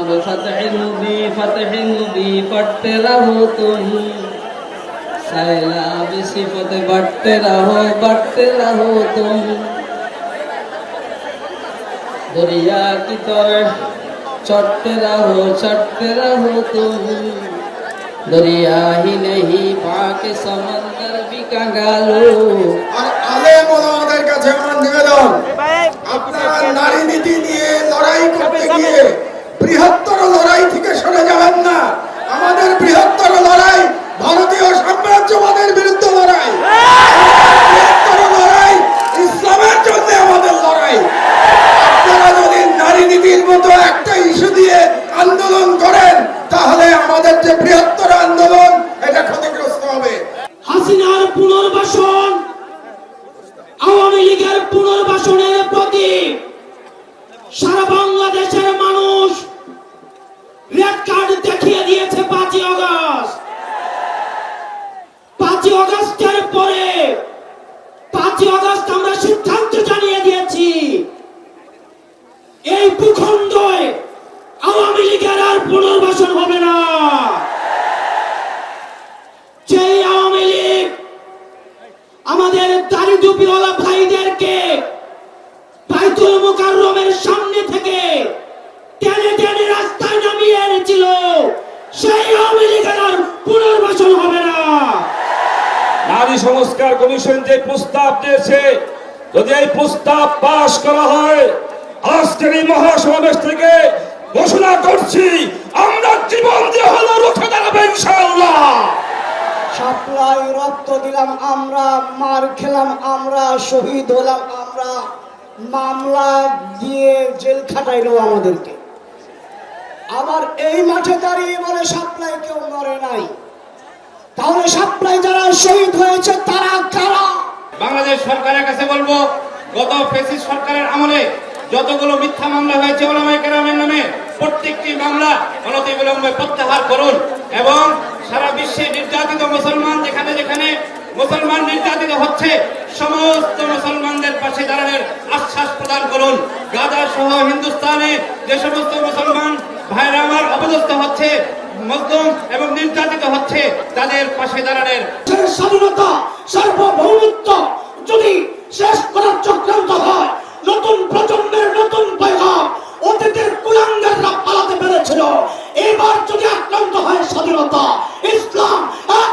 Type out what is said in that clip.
अब फतह नबी फतह नबी पढ़ते रहो तुम सैलाब सिफत बढ़ते रहो बढ़ते रहो तुम दरिया की तरह चढ़ते रहो चढ़ते रहो तुम दरिया ही नहीं पाक समंदर भी कंगालो আর আলেম ওলামাদের কাছে আমার নিবেদন আপনারা নারী নীতি নিয়ে লড়াই করতে গিয়ে লীগের পুনর্বাসনের প্রতি সারা বাংলাদেশের মানুষ রেড কার্ড দেখিয়ে দিয়েছে পাঁচই অগস্ট পাঁচই অগস্টের পরে পাঁচই অগস্ট আমরা সিদ্ধান্ত জানিয়ে দিয়েছি এই ভূখণ্ডে আওয়ামী লীগের আর পুনর্বাসন হবে না সেই আওয়ামী লীগ আমাদের দাড়ি টুপিওয়ালা ভাইদেরকে বাইতুল মুকাররমের সামনে থেকে টেনে টেনে রাস্তায় নামিয়ে এনেছিল। সেই আওয়ামী পুনর্বাসন হবে না। নারী সংস্কার কমিশন যে প্রস্তাব দিয়েছে, যদি এই প্রস্তাব পাশ করা হয়, আজকের এই মহাসমাবেশ থেকে ঘোষণা করছি, আমরা জীবন দিয়ে হলো রুখে দাঁড়াবো ইনশাআল্লাহ সাপ্লাই রক্ত দিলাম আমরা, মার খেলাম আমরা, শহীদ হলাম আমরা। মামলা দিয়ে জেল খাটাইলো আমাদেরকে। আবার এই মাঠে দাঁড়িয়ে বলে, সাপ্লাই কেউ মরে নাই। তাহলে সাপ্লাই যারা শহীদ হয়েছে, তারা কারা? বাংলাদেশ সরকারের কাছে বলব, গত ফেসিস সরকারের আমলে যতগুলো মিথ্যা মামলা হয়েছে ওলামাই কেরামের নামে, প্রত্যেকটি মামলা অনতিবিলম্বে প্রত্যাহার করুন এবং সারা বিশ্বে নির্যাতিত মুসলমান যেখানে যেখানে মুসলমান নির্যাতিত হচ্ছে, সমস্ত মুসলমানদের পাশে দাঁড়ানোর আশ্বাস প্রদান করুন। গাজা সহ হিন্দুস্তানে যে সমস্ত মুসলমান ভাইরা আমার অপদস্থ হচ্ছে মজলুম এবং নির্যাতিত হচ্ছে, তাদের পাশে দাঁড়ানোর স্বাধীনতা, সার্বভৌমত্ব যদি শেষ এবার যদি আক্রান্ত হয় স্বাধীনতা ইসলাম এক